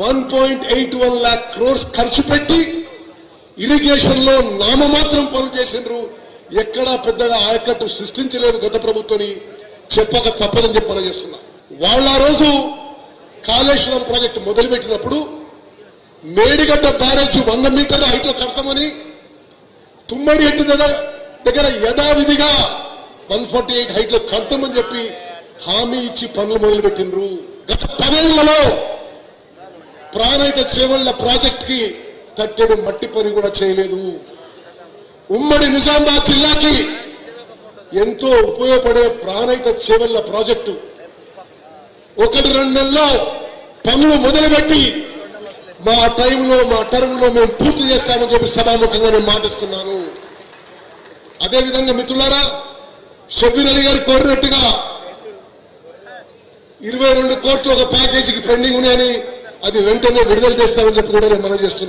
One point eight one lakh crores ఖర్చు పెట్టి ఇరిగేషన్లో నామమాత్రం పనులు చేసిండ్రు. ఎక్కడా పెద్దగా ఆయకట్టు సృష్టించలేదు గత ప్రభుత్వని చెప్పక తప్పదని చెప్పి మనం చేస్తున్నా. వాళ్ళ ఆ రోజు కాళేశ్వరం ప్రాజెక్టు మొదలుపెట్టినప్పుడు మేడిగడ్డ బ్యారేజ్ వంద మీటర్ల హైట్లో కడతామని తుమ్మడి ఎట్టు దగ్గర దగ్గర యథావిధిగా వన్ ఫార్టీ ఎయిట్ హైట్లో కడతామని చెప్పి హామీ ఇచ్చి పనులు మొదలుపెట్టిండ్రు. గత పదేళ్ళలో ప్రాణహిత చేవళ్ళ ప్రాజెక్ట్కి తట్టెడు మట్టి పని కూడా చేయలేదు. ఉమ్మడి నిజామాబాద్ జిల్లాకి ఎంతో ఉపయోగపడే ప్రాణహిత చేవళ్ళ ప్రాజెక్టు. ఒకటి రెండు నెలల్లో పనులు మొదలుపెట్టి మా టైంలో మా టర్మ్లో మేము పూర్తి చేస్తామని చెప్పి సభాముఖంగా నేను మాటిస్తున్నాను. అదేవిధంగా మిత్రులారా షబీర్ అలీ గారు కోరినట్టుగా ఇరవై రెండు కోట్లు ఒక ప్యాకేజీకి పెండింగ్ ఉన్నాయని అది వెంటనే విడుదల చేస్తామని చెప్పి కూడా నేను మనం చేస్తున్నాను.